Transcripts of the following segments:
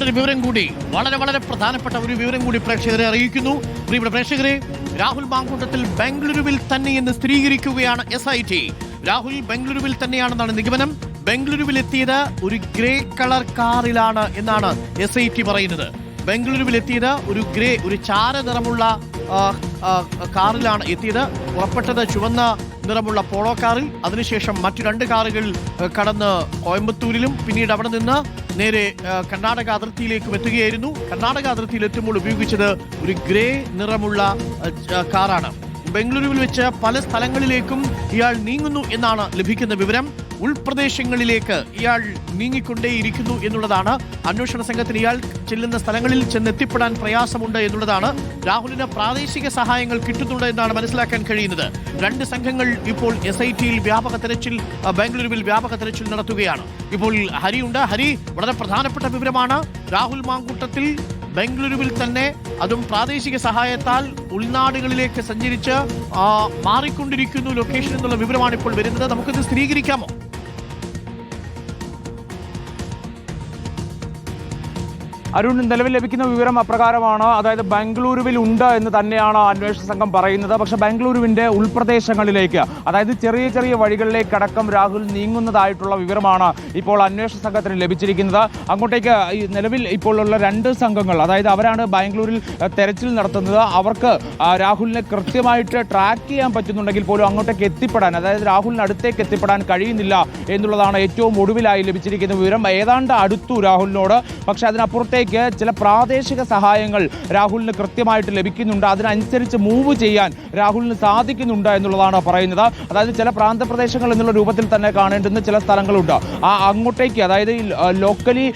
മറ്റൊരു വിവരം കൂടി വളരെ വളരെ പ്രധാനപ്പെട്ട ഒരു വിവരം കൂടി പ്രേക്ഷകരെ അറിയിക്കുന്നു. പ്രിയപ്പെട്ട പ്രേക്ഷകരെ രാഹുൽ മാങ്കൂട്ടത്തിൽ ബംഗളൂരുവിൽ തന്നെ എന്ന് സ്ഥിരീകരിക്കുകയാണ് എസ് ഐ ടി രാഹുൽ ബംഗളൂരുവിൽ തന്നെയാണെന്നാണ് നിഗമനം. ബംഗളൂരുവിൽ എത്തിയത് ഒരു ഗ്രേ കളർ കാറിലാണ് എന്നാണ് എസ് ഐ ടി പറയുന്നത്. ബംഗളൂരുവിൽ എത്തിയത് ഒരു ഗ്രേ ഒരു ചാര നിറമുള്ള കാറിലാണ് എത്തിയത്. പുറപ്പെട്ടത് ചുവന്ന നിറമുള്ള പോളോ കാറിൽ. അതിനുശേഷം മറ്റു രണ്ട് കാറുകൾ കടന്ന് കോയമ്പത്തൂരിലും പിന്നീട് അവിടെ നിന്ന് നേരെ കർണാടക അതിർത്തിയിലേക്കും എത്തുകയായിരുന്നു. കർണാടക അതിർത്തിയിൽ എത്തുമ്പോൾ ഉപയോഗിച്ചത് ഒരു ഗ്രേ നിറമുള്ള കാറാണ്. ബംഗളൂരുവിൽ വെച്ച് പല സ്ഥലങ്ങളിലേക്കും ഇയാൾ നീങ്ങുന്നു എന്നാണ് ലഭിക്കുന്ന വിവരം. ഉൾപ്രദേശങ്ങളിലേക്ക് ഇയാൾ നീങ്ങിക്കൊണ്ടേയിരിക്കുന്നു എന്നുള്ളതാണ്. അന്വേഷണ സംഘത്തിന് ഇയാൾ ചെല്ലുന്ന സ്ഥലങ്ങളിൽ ചെന്നെത്തിപ്പെടാൻ പ്രയാസമുണ്ട് എന്നുള്ളതാണ്. രാഹുലിന് പ്രാദേശിക സഹായങ്ങൾ കിട്ടുന്നുണ്ട് എന്നാണ് മനസ്സിലാക്കാൻ കഴിയുന്നത്. രണ്ട് സംഘങ്ങൾ ഇപ്പോൾ എസ് ഐ ടിയിൽ വ്യാപക തെരച്ചിൽ ബാംഗ്ലൂരുവിൽ വ്യാപക തെരച്ചിൽ നടത്തുകയാണ്. ഇപ്പോൾ ഹരിയുണ്ട്. ഹരി വളരെ പ്രധാനപ്പെട്ട വിവരമാണ്. രാഹുൽ മാങ്കൂട്ടത്തിൽ ബംഗളൂരുവിൽ തന്നെ അതും പ്രാദേശിക സഹായത്താൽ ഉൾനാടുകളിലേക്ക് സഞ്ചരിച്ച് മാറിക്കൊണ്ടിരിക്കുന്നു ലൊക്കേഷൻ എന്നുള്ള വിവരമാണ് ഇപ്പോൾ വരുന്നത്. നമുക്കിത് സ്ഥിരീകരിക്കാമോ? അരുൺ നിലവിൽ ലഭിക്കുന്ന വിവരം അപ്രകാരമാണ്. അതായത് ബാംഗ്ലൂരുവിൽ ഉണ്ട് എന്ന് തന്നെയാണ് അന്വേഷണ സംഘം പറയുന്നത്. പക്ഷെ ബാംഗ്ലൂരുവിന്റെ ഉൾപ്രദേശങ്ങളിലേക്ക് അതായത് ചെറിയ ചെറിയ വഴികളിലേക്ക് അടക്കം രാഹുൽ നീങ്ങുന്നതായിട്ടുള്ള വിവരമാണ് ഇപ്പോൾ അന്വേഷണ സംഘത്തിന് ലഭിച്ചിരിക്കുന്നത്. അങ്ങോട്ടേക്ക് ഈ നിലവിൽ ഇപ്പോൾ ഉള്ള രണ്ട് സംഘങ്ങൾ അതായത് അവരാണ് ബാംഗ്ലൂരിൽ തെരച്ചിൽ നടത്തുന്നത്. അവർക്ക് രാഹുലിനെ കൃത്യമായിട്ട് ട്രാക്ക് ചെയ്യാൻ പറ്റുന്നുണ്ടെങ്കിൽ പോലും അങ്ങോട്ടേക്ക് എത്തിപ്പെടാൻ അതായത് രാഹുലിന് അടുത്തേക്ക് എത്തിപ്പെടാൻ കഴിയുന്നില്ല എന്നുള്ളതാണ് ഏറ്റവും ഒടുവിലായി ലഭിച്ചിരിക്കുന്ന വിവരം. ഏതാണ്ട് അടുത്തു രാഹുലിനോട്. പക്ഷെ അതിനപ്പുറത്തേക്ക് ചില പ്രാദേശിക സഹായങ്ങൾ രാഹുലിന് കൃത്യമായിട്ട് ലഭിക്കുന്നുണ്ട്. അതിനനുസരിച്ച് മൂവ് ചെയ്യാൻ രാഹുലിന് സാധിക്കുന്നുണ്ട് എന്നുള്ളതാണ് പറയുന്നത്. അതായത് ചില പ്രാന്തപ്രദേശങ്ങൾ എന്നുള്ള രൂപത്തിൽ തന്നെ കാണേണ്ടുന്ന ചില സ്ഥലങ്ങളുണ്ട്. ആ അങ്ങോട്ടേക്ക് അതായത് ലോക്കലി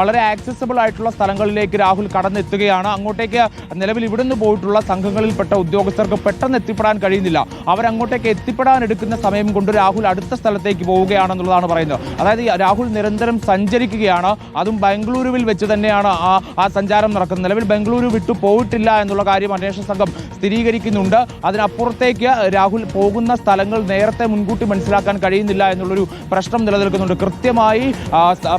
വളരെ ആക്സസബിൾ ആയിട്ടുള്ള സ്ഥലങ്ങളിലേക്ക് രാഹുൽ കടന്നെത്തുകയാണ്. അങ്ങോട്ടേക്ക് നിലവിൽ ഇവിടുന്ന് പോയിട്ടുള്ള സംഘങ്ങളിൽപ്പെട്ട ഉദ്യോഗസ്ഥർക്ക് പെട്ടെന്ന് എത്തിപ്പെടാൻ കഴിയുന്നില്ല. അവരങ്ങോട്ടേക്ക് എത്തിപ്പെടാൻ എടുക്കുന്ന സമയം കൊണ്ട് രാഹുൽ അടുത്ത സ്ഥലത്തേക്ക് പോവുകയാണെന്നുള്ളതാണ് പറയുന്നത്. അതായത് രാഹുൽ നിരന്തരം സഞ്ചരിക്കുകയാണ്. അതും ബാംഗ്ലൂരുവിൽ വെച്ച് തന്നെയാണ് ആ ആ സഞ്ചാരം നടക്കുന്നത്. നിലവിൽ ബംഗളൂരു വിട്ടു പോയിട്ടില്ല എന്നുള്ള കാര്യം അന്വേഷണ സംഘം സ്ഥിരീകരിക്കുന്നുണ്ട്. അതിനപ്പുറത്തേക്ക് രാഹുൽ പോകുന്ന സ്ഥലങ്ങൾ നേരത്തെ മുൻകൂട്ടി മനസ്സിലാക്കാൻ കഴിയുന്നില്ല എന്നുള്ളൊരു പ്രശ്നം നിലനിൽക്കുന്നുണ്ട്. കൃത്യമായി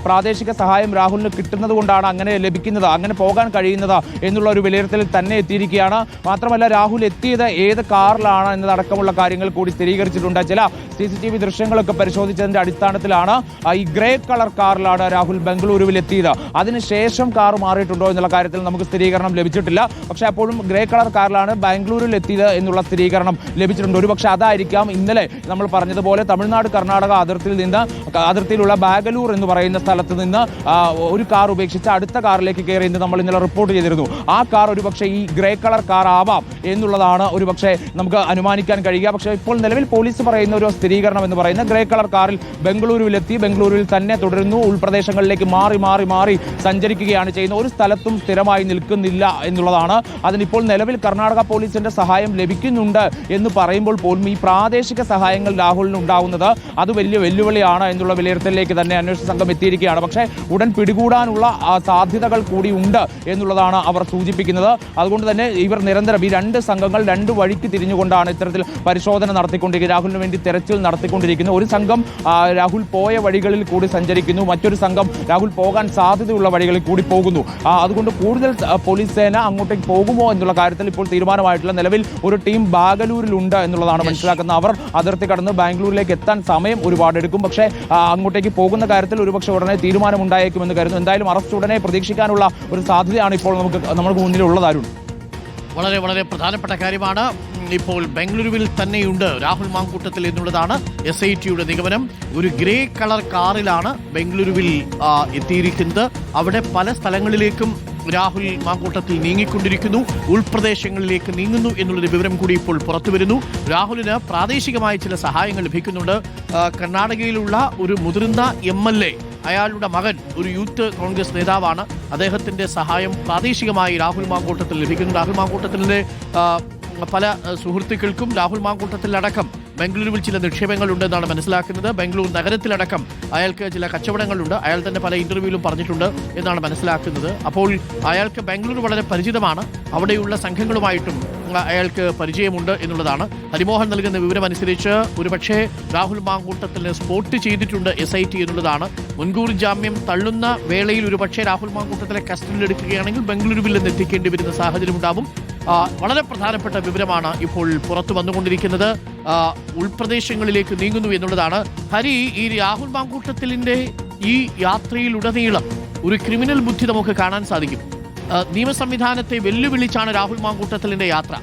പ്രാദേശിക സഹായം രാഹുലിന് കിട്ടുന്നത് കൊണ്ടാണ് അങ്ങനെ ലഭിക്കുന്നത് അങ്ങനെ പോകാൻ കഴിയുന്നത് എന്നുള്ള ഒരു വിലയിരുത്തലിൽ തന്നെ എത്തിയിരിക്കുകയാണ്. മാത്രമല്ല രാഹുൽ എത്തിയത് ഏത് കാറിലാണ് എന്നതടക്കമുള്ള കാര്യങ്ങൾ കൂടി സ്ഥിരീകരിച്ചിട്ടുണ്ട്. ചില സി സി ടി വി ദൃശ്യങ്ങളൊക്കെ പരിശോധിച്ചതിന്റെ അടിസ്ഥാനത്തിലാണ് ഈ ഗ്രേ കളർ കാറിലാണ് രാഹുൽ ബംഗളൂരുവിൽ എത്തിയത് അതിനുശേഷം കാർ മാറിയിട്ടുണ്ടോ എന്നുള്ള കാര്യത്തിൽ നമുക്ക് സ്ഥിരീകരണം ലഭിച്ചിട്ടില്ല. പക്ഷേ അപ്പോഴും ഗ്രേ കളർ കാറിലാണ് ബാംഗ്ലൂരിൽ എത്തിയത് എന്നുള്ള സ്ഥിരീകരണം ലഭിച്ചിട്ടുണ്ട്. ഒരുപക്ഷെ അതായിരിക്കാം ഇന്നലെ നമ്മൾ പറഞ്ഞതുപോലെ തമിഴ്നാട് കർണാടക അതിർത്തിയിൽ നിന്ന് അതിർത്തിയിലുള്ള ബാഗലൂർ എന്ന് പറയുന്ന സ്ഥലത്ത് നിന്ന് ഒരു കാർ ഉപേക്ഷിച്ച് അടുത്ത കാറിലേക്ക് കയറി എന്ന് നമ്മൾ ഇന്നലെ റിപ്പോർട്ട് ചെയ്തിരുന്നു. ആ കാർ ഒരുപക്ഷെ ഈ ഗ്രേ കളർ കാർ ആവാം എന്നുള്ളതാണ് ഒരുപക്ഷെ നമുക്ക് അനുമാനിക്കാൻ കഴിയുക. പക്ഷേ ഇപ്പോൾ നിലവിൽ പോലീസ് പറയുന്ന ഒരു സ്ഥിരീകരണം എന്ന് പറയുന്ന ഗ്രേ കളർ കാറിൽ ബംഗളൂരുവിലെത്തി. ബംഗളൂരുവിൽ തന്നെ തുടരുന്നു. ഉൾപ്രദേശങ്ങളിലേക്ക് മാറി മാറി മാറി സഞ്ചരിക്കുകയാണ് ചെയ്യുന്നത്. ഒരു സ്ഥലത്തും സ്ഥിരമായി നിൽക്കുന്നില്ല എന്നുള്ളതാണ്. അതിനിപ്പോൾ നിലവിൽ കർണാടക പോലീസിന്റെ സഹായം ലഭിക്കുന്നുണ്ട് എന്ന് പറയുമ്പോൾ പോലും ഈ പ്രാദേശിക സഹായങ്ങൾ രാഹുലിന് ഉണ്ടാവുന്നത് അത് വലിയ വെല്ലുവിളിയാണ് എന്നുള്ള വിലയിരുത്തലിലേക്ക് തന്നെ അന്വേഷണ സംഘം എത്തിയിരിക്കുകയാണ്. പക്ഷേ ഉടൻ പിടികൂടാനുള്ള സാധ്യതകൾ കൂടി ഉണ്ട് എന്നുള്ളതാണ് അവർ സൂചിപ്പിക്കുന്നത്. അതുകൊണ്ട് തന്നെ ഇവർ നിരന്തരം ഈ രണ്ട് സംഘങ്ങൾ രണ്ട് വഴിക്ക് തിരിഞ്ഞുകൊണ്ടാണ് ഇത്തരത്തിൽ പരിശോധന നടത്തിക്കൊണ്ടിരിക്കുന്നത്. രാഹുലിന് വേണ്ടി തെരച്ചിൽ നടത്തിക്കൊണ്ടിരിക്കുന്നു. ഒരു സംഘം രാഹുൽ പോയ വഴികളിൽ കൂടി സഞ്ചരിക്കുന്നു. മറ്റൊരു സംഘം രാഹുൽ പോകാൻ സാധ്യതയുള്ള വഴികളിൽ കൂടി പോകുന്നു. അതുകൊണ്ട് കൂടുതൽ പോലീസ് സേന അങ്ങോട്ടേക്ക് പോകുമോ എന്നുള്ള കാര്യത്തിൽ ഇപ്പോൾ തീരുമാനമായിട്ടില്ല. നിലവിൽ ഒരു ടീം ബാഗലൂരിലുണ്ട് എന്നുള്ളതാണ് മനസ്സിലാക്കുന്നത്. അവർ അതിർത്തി കടന്ന് ബാംഗ്ലൂരിലേക്ക് എത്താൻ സമയം ഒരുപാട് എടുക്കും പക്ഷേ അങ്ങോട്ടേക്ക് പോകുന്ന കാര്യത്തിൽ ഒരുപക്ഷെ ഉടനെ തീരുമാനം ഉണ്ടായേക്കുമെന്ന് കരുതുന്നു. എന്തായാലും അറസ്റ്റ് ഉടനെ പ്രതീക്ഷിക്കാനുള്ള ഒരു സാധ്യതയാണ് ഇപ്പോൾ നമുക്ക് നമുക്ക് മുന്നിലുള്ളത് അരുൺ. വളരെ വളരെ പ്രധാനപ്പെട്ട കാര്യമാണ്. ഇപ്പോൾ ബംഗളൂരുവിൽ തന്നെയുണ്ട്. രാഹുൽ മാങ്കൂട്ടത്തിൽ എന്നുള്ളതാണ് എസ് ഐ ടിയുടെ നിഗമനം. ഒരു ഗ്രേ കളർ കാറിലാണ് ബംഗളൂരുവിൽ എത്തിയിരിക്കുന്നത്. അവിടെ പല സ്ഥലങ്ങളിലേക്കും രാഹുൽ മാങ്കൂട്ടത്തിൽ നീങ്ങിക്കൊണ്ടിരിക്കുന്നു. ഉൾപ്രദേശങ്ങളിലേക്ക് നീങ്ങുന്നു എന്നുള്ളൊരു വിവരം കൂടി ഇപ്പോൾ പുറത്തു വരുന്നു. രാഹുലിന് പ്രാദേശികമായ ചില സഹായങ്ങൾ ലഭിക്കുന്നുണ്ട്. കർണാടകയിലുള്ള ഒരു മുതിർന്ന എം അയാളുടെ മകൻ ഒരു യൂത്ത് കോൺഗ്രസ് നേതാവാണ്. അദ്ദേഹത്തിന്റെ സഹായം പ്രാദേശികമായി രാഹുൽ മാങ്കൂട്ടത്തിൽ ലഭിക്കുന്നു. രാഹുൽ മാങ്കൂട്ടത്തിലെ പല സുഹൃത്തുക്കൾക്കും രാഹുൽ മാങ്കൂട്ടത്തിലടക്കം ബംഗളൂരുവിൽ ചില നിക്ഷേപങ്ങളുണ്ടെന്നാണ് മനസ്സിലാക്കുന്നത്. ബംഗളൂരു നഗരത്തിലടക്കം അയാൾക്ക് ചില കച്ചവടങ്ങളുണ്ട്. അയാൾ തന്നെ പല ഇന്റർവ്യൂവിലും പറഞ്ഞിട്ടുണ്ട് എന്നാണ് മനസ്സിലാക്കുന്നത്. അപ്പോൾ അയാൾക്ക് ബാംഗ്ലൂർ വളരെ പരിചിതമാണ്. അവിടെയുള്ള സംഘങ്ങളുമായിട്ടും അയാൾക്ക് പരിചയമുണ്ട് എന്നുള്ളതാണ്. ഹരിമോഹൻ നൽകുന്ന വിവരമനുസരിച്ച് ഒരുപക്ഷെ രാഹുൽ മാങ്കൂട്ടത്തിന് സ്പോട്ട് ചെയ്തിട്ടുണ്ട് എസ് ഐ ടി എന്നുള്ളതാണ്. മുൻകൂർ ജാമ്യം തള്ളുന്ന വേളയിൽ ഒരുപക്ഷെ രാഹുൽ മാങ്കൂട്ടത്തിലെ കസ്റ്റഡിയിൽ എടുക്കുകയാണെങ്കിൽ ബംഗളൂരുവിൽ നിന്ന് എത്തിക്കേണ്ടി വരുന്ന സാഹചര്യം ഉണ്ടാവും വളരെ പ്രധാനപ്പെട്ട വിവരമാണ് ഇപ്പോൾ പുറത്തു വന്നുകൊണ്ടിരിക്കുന്നത്. ഉൾപ്രദേശങ്ങളിലേക്ക് നീങ്ങുന്നു എന്നുള്ളതാണ്. ഹരി ഈ രാഹുൽ മാങ്കൂട്ടത്തിലിന്റെ ഈ യാത്രയിലുടനീളം ഒരു ക്രിമിനൽ ബുദ്ധി നമുക്ക് കാണാൻ സാധിക്കും. നിയമ സംവിധാനത്തെ വെല്ലുവിളിച്ചാണ് രാഹുൽ മാങ്കൂട്ടത്തിലിന്റെ യാത്ര.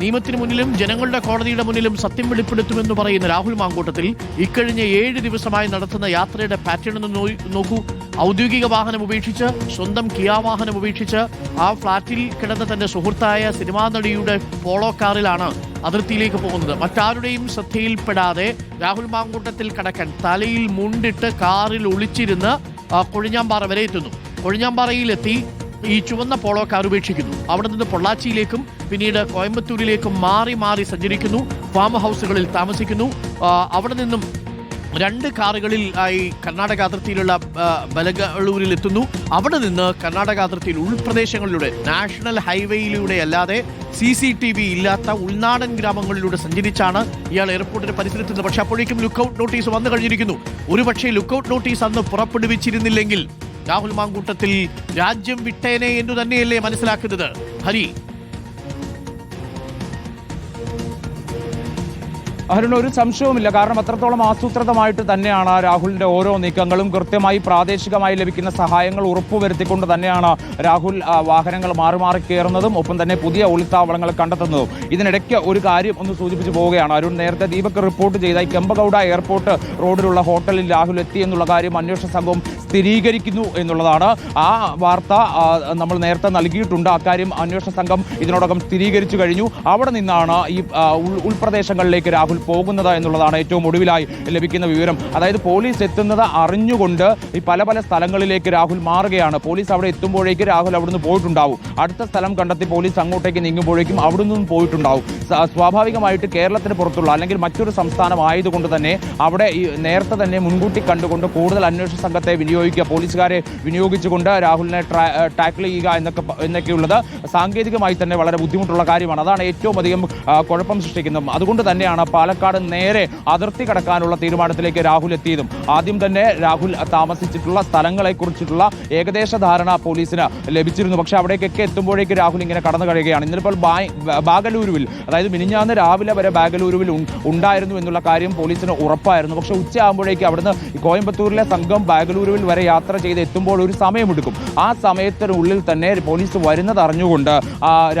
നിയമത്തിന് മുന്നിലും ജനങ്ങളുടെ കോടതിയുടെ മുന്നിലും സത്യം വെളിപ്പെടുത്തുമെന്ന് പറയുന്ന രാഹുൽ മാങ്കൂട്ടത്തിൽ ഇക്കഴിഞ്ഞ ഏഴ് ദിവസമായി നടത്തുന്ന യാത്രയുടെ പാറ്റേൺ ഒന്ന് നോക്കൂ. ഔദ്യോഗിക വാഹനം ഉപേക്ഷിച്ച് സ്വന്തം കിയാ വാഹനം ഉപേക്ഷിച്ച് ആ ഫ്ളാറ്റിൽ കിടന്ന തന്റെ സുഹൃത്തായ സിനിമാ നടിയുടെ പോളോ കാറിലാണ് അതിർത്തിയിലേക്ക് പോകുന്നത്. മറ്റാരുടെയും ശ്രദ്ധയിൽപ്പെടാതെ രാഹുൽ മാങ്കൂട്ടത്തിൽ കടക്കാൻ തലയിൽ മുണ്ടിട്ട് കാറിൽ ഒളിച്ചിരുന്ന് കൊഴിഞ്ഞാമ്പാറ വരെ എത്തുന്നു. കൊഴിഞ്ഞാമ്പാറയിലെത്തി ഈ ചുവന്ന പോളോ കാർ ഉപേക്ഷിക്കുന്നു. അവിടെ നിന്ന് പൊള്ളാച്ചിയിലേക്കും പിന്നീട് കോയമ്പത്തൂരിലേക്കും മാറി മാറി സഞ്ചരിക്കുന്നു. ഫാം ഹൗസുകളിൽ താമസിക്കുന്നു. അവിടെ നിന്നും രണ്ട് കാറുകളിൽ ആയി കർണാടക അതിർത്തിയിലുള്ള ബലഗളൂരിൽ എത്തുന്നു. അവിടെ നിന്ന് കർണാടക അതിർത്തിയിൽ ഉൾപ്രദേശങ്ങളിലൂടെ നാഷണൽ ഹൈവേയിലൂടെ അല്ലാതെ സി സി ടി വി ഇല്ലാത്ത ഉൾനാടൻ ഗ്രാമങ്ങളിലൂടെ സഞ്ചരിച്ചാണ് ഇയാൾ എയർപോർട്ടിന് പരിസരത്തുന്നത്. പക്ഷെ അപ്പോഴേക്കും ലുക്കൌട്ട് നോട്ടീസ് വന്നു കഴിഞ്ഞിരിക്കുന്നു. ഒരുപക്ഷെ ലുക്കൌട്ട് നോട്ടീസ് അന്ന് പുറപ്പെടുവിച്ചിരുന്നില്ലെങ്കിൽ രാഹുൽ മാങ്കൂട്ടത്തിൽ രാജ്യം വിട്ടേനെ എന്ന് തന്നെയല്ലേ മനസ്സിലാക്കുന്നത്? ഹരി അരുൺ ഒരു സംശയവുമില്ല. കാരണം അത്രത്തോളം ആസൂത്രിതമായിട്ട് തന്നെയാണ് രാഹുലിന്റെ ഓരോ നീക്കങ്ങളും. കൃത്യമായി പ്രാദേശികമായി ലഭിക്കുന്ന സഹായങ്ങൾ ഉറപ്പുവരുത്തിക്കൊണ്ട് തന്നെയാണ് രാഹുൽ വാഹനങ്ങൾ മാറി മാറി കയറുന്നതും ഒപ്പം തന്നെ പുതിയ ഒളിത്താവളങ്ങൾ കണ്ടെത്തുന്നതും. ഇതിനിടയ്ക്ക് ഒരു കാര്യം ഒന്ന് സൂചിപ്പിച്ചു പോവുകയാണ്. അരുൺ നേരത്തെ ദീപക് റിപ്പോർട്ട് ചെയ്ത കെമ്പഗൗഡ എയർപോർട്ട് റോഡിലുള്ള ഹോട്ടലിൽ രാഹുൽ എത്തി എന്നുള്ള കാര്യം അന്വേഷണ സംഘം സ്ഥിരീകരിക്കുന്നു എന്നുള്ളതാണ്. ആ വാർത്ത നമ്മൾ നേരത്തെ നൽകിയിട്ടുണ്ട്. അക്കാര്യം അന്വേഷണ സംഘം ഇതിനോടകം സ്ഥിരീകരിച്ചു കഴിഞ്ഞു. അവിടെ നിന്നാണ് ഈ ഉൾപ്രദേശങ്ങളിലേക്ക് രാഹുൽ പോകുന്നത് എന്നുള്ളതാണ് ഏറ്റവും ഒടുവിലായി ലഭിക്കുന്ന വിവരം. അതായത് പോലീസ് എത്തുന്നത് അറിഞ്ഞുകൊണ്ട് ഈ പല പല സ്ഥലങ്ങളിലേക്ക് രാഹുൽ മാറുകയാണ്. പോലീസ് അവിടെ എത്തുമ്പോഴേക്ക് രാഹുൽ അവിടുന്ന് പോയിട്ടുണ്ടാവും. അടുത്ത സ്ഥലം കണ്ടെത്തി പോലീസ് അങ്ങോട്ടേക്ക് നീങ്ങുമ്പോഴേക്കും അവിടെ നിന്നും പോയിട്ടുണ്ടാവും സ്വാഭാവികമായിട്ട് കേരളത്തിന് പുറത്തുള്ള അല്ലെങ്കിൽ മറ്റൊരു സംസ്ഥാനം ആയതുകൊണ്ട് തന്നെ അവിടെ ഈ നേരത്തെ തന്നെ മുൻകൂട്ടി കണ്ടുകൊണ്ട് കൂടുതൽ അന്വേഷണ സംഘത്തെ വിനിയോഗിക്കുക പോലീസുകാരെ വിനിയോഗിച്ചുകൊണ്ട് രാഹുലിനെ ടാക്കിൾ ചെയ്യുക എന്നൊക്കെ എന്നൊക്കെയുള്ളത് സാങ്കേതികമായി തന്നെ വളരെ ബുദ്ധിമുട്ടുള്ള കാര്യമാണ്. അതാണ് ഏറ്റവും അധികം കുഴപ്പം സൃഷ്ടിക്കുന്നത്. അതുകൊണ്ട് തന്നെയാണ് പാലക്കാട് നേരെ അതിർത്തി കടക്കാനുള്ള തീരുമാനത്തിലേക്ക് രാഹുൽ എത്തിയതും. ആദ്യം തന്നെ രാഹുൽ താമസിച്ചിട്ടുള്ള സ്ഥലങ്ങളെ കുറിച്ചിട്ടുള്ള ഏകദേശ ധാരണ പോലീസിന് ലഭിച്ചിരുന്നു. പക്ഷെ അവിടേക്കൊക്കെ എത്തുമ്പോഴേക്ക് രാഹുൽ ഇങ്ങനെ കടന്നു കഴിയുകയാണ്. ഇന്നിപ്പോൾ ബാഗലൂരുവിൽ അതായത് മിനിഞ്ഞാന്ന് രാവിലെ വരെ ബാഗലൂരുവിൽ ഉണ്ടായിരുന്നു എന്നുള്ള കാര്യം പോലീസിന് ഉറപ്പായിരുന്നു. പക്ഷെ ഉച്ചയാകുമ്പോഴേക്ക് അവിടുന്ന് കോയമ്പത്തൂരിലെ സംഘം ബാഗലൂരുവിൽ വരെ യാത്ര ചെയ്ത് എത്തുമ്പോൾ ഒരു സമയമെടുക്കും. ആ സമയത്തിനുള്ളിൽ തന്നെ പോലീസ് വരുന്നത് അറിഞ്ഞുകൊണ്ട്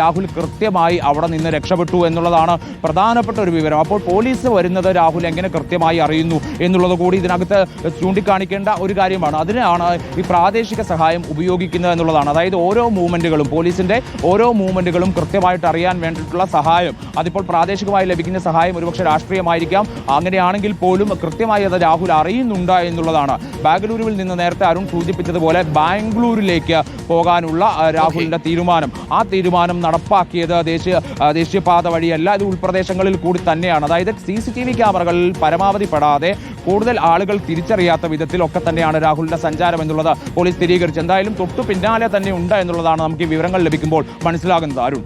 രാഹുൽ കൃത്യമായി അവിടെ നിന്ന് രക്ഷപ്പെട്ടു എന്നുള്ളതാണ് പ്രധാനപ്പെട്ട ഒരു വിവരം. അപ്പോൾ പോലീസ് വരുന്നത് രാഹുൽ എങ്ങനെ കൃത്യമായി അറിയുന്നു എന്നുള്ളത് കൂടി ഇതിനകത്ത് ചൂണ്ടിക്കാണിക്കേണ്ട ഒരു കാര്യമാണ്. അതിനാണ് ഈ പ്രാദേശിക സഹായം ഉപയോഗിക്കുന്നത് എന്നുള്ളതാണ്. അതായത് ഓരോ മൂവ്മെന്റുകളും പോലീസിന്റെ ഓരോ മൂവ്മെന്റുകളും കൃത്യമായിട്ട് അറിയാൻ വേണ്ടിയിട്ടുള്ള സഹായം അതിപ്പോൾ പ്രാദേശികമായി ലഭിക്കുന്ന സഹായം ഒരുപക്ഷെ രാഷ്ട്രീയമായിരിക്കാം. അങ്ങനെയാണെങ്കിൽ പോലും കൃത്യമായി അത് രാഹുൽ അറിയുന്നുണ്ട് എന്നുള്ളതാണ്. ബാംഗ്ലൂരുവിൽ നിന്ന് നേരത്തെ അരുൺ സൂചിപ്പിച്ചതുപോലെ ബാംഗ്ലൂരിലേക്ക് പോകാനുള്ള രാഹുലിന്റെ രാഹുലിന്റെ തീരുമാനം. ആ തീരുമാനം നടപ്പാക്കിയത് ദേശീയ ദേശീയപാത വഴിയല്ല ഇത് ഉൾപ്രദേശങ്ങളിൽ കൂടി തന്നെയാണ്. അതായത് സി സി ടി വി ക്യാമറകളിൽ പരമാവധി പെടാതെ കൂടുതൽ ആളുകൾ തിരിച്ചറിയാത്ത വിധത്തിലൊക്കെ തന്നെയാണ് രാഹുലിന്റെ സഞ്ചാരം എന്നുള്ളത് പോലീസ് സ്ഥിരീകരിച്ചു. എന്തായാലും തൊട്ടു പിന്നാലെ തന്നെ ഉണ്ട് എന്നുള്ളതാണ് നമുക്ക് വിവരങ്ങൾ ലഭിക്കുമ്പോൾ മനസ്സിലാകുന്നത്. അരുൺ.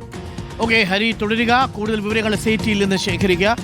ഓക്കെ ഹരി തുടരുക. കൂടുതൽ വിവരങ്ങൾ സേറ്റിയിൽ നിന്ന് ശേഖരിക്കുക.